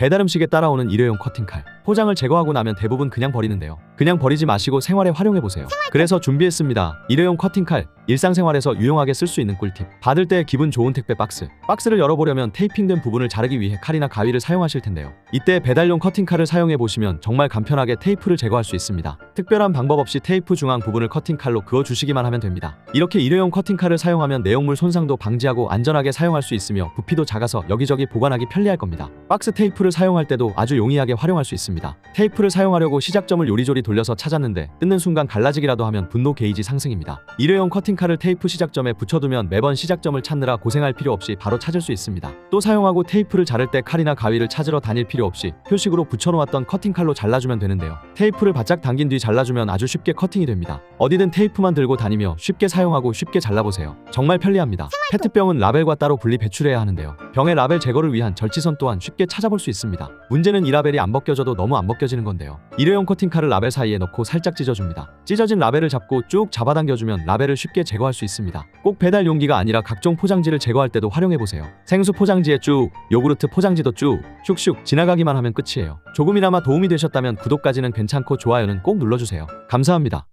배달 음식에 따라오는 일회용 커팅칼. 포장을 제거하고 나면 대부분 그냥 버리는데요. 그냥 버리지 마시고 생활에 활용해 보세요. 그래서 준비했습니다. 일회용 커팅칼. 일상생활에서 유용하게 쓸 수 있는 꿀팁. 받을 때 기분 좋은 택배 박스. 박스를 열어보려면 테이핑된 부분을 자르기 위해 칼이나 가위를 사용하실 텐데요. 이때 배달용 커팅칼을 사용해 보시면 정말 간편하게 테이프를 제거할 수 있습니다. 특별한 방법 없이 테이프 중앙 부분을 커팅칼로 그어 주시기만 하면 됩니다. 이렇게 일회용 커팅칼을 사용하면 내용물 손상도 방지하고 안전하게 사용할 수 있으며 부피도 작아서 여기저기 보관하기 편리할 겁니다. 박스 테이프를 사용할 때도 아주 용이하게 활용할 수 있습니다. 테이프를 사용하려고 시작점을 요리조리 돌려서 찾았는데 뜯는 순간 갈라지기라도 하면 분노 게이지 상승입니다. 일회용 커팅칼을 테이프 시작점에 붙여두면 매번 시작점을 찾느라 고생할 필요 없이 바로 찾을 수 있습니다. 또 사용하고 테이프를 자를 때 칼이나 가위를 찾으러 다닐 필요 없이 표식으로 붙여놓았던 커팅칼로 잘라주면 되는데요. 테이프를 바짝 당긴 뒤 잘라주면 아주 쉽게 커팅이 됩니다. 어디든 테이프만 들고 다니며 쉽게 사용하고 쉽게 잘라보세요. 정말 편리합니다. 페트병은 라벨과 따로 분리 배출해야 하는데요. 병의 라벨 제거를 위한 절지선 또한 쉽게 찾아볼 수 있습니다. 문제는 이 라벨이 안 벗겨져도 너무 안 벗겨지는 건데요. 일회용 커팅칼을 라벨 사이에 넣고 살짝 찢어줍니다. 찢어진 라벨을 잡고 쭉 잡아당겨주면 라벨을 쉽게 제거할 수 있습니다. 꼭 배달 용기가 아니라 각종 포장지를 제거할 때도 활용해보세요. 생수 포장지에 쭉, 요구르트 포장지도 쭉, 슉슉 지나가기만 하면 끝이에요. 조금이나마 도움이 되셨다면 구독까지는 괜찮고 좋아요는 꼭 눌러주세요. 감사합니다.